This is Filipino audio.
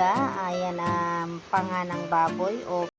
higa, ayan ang panga ng baboy o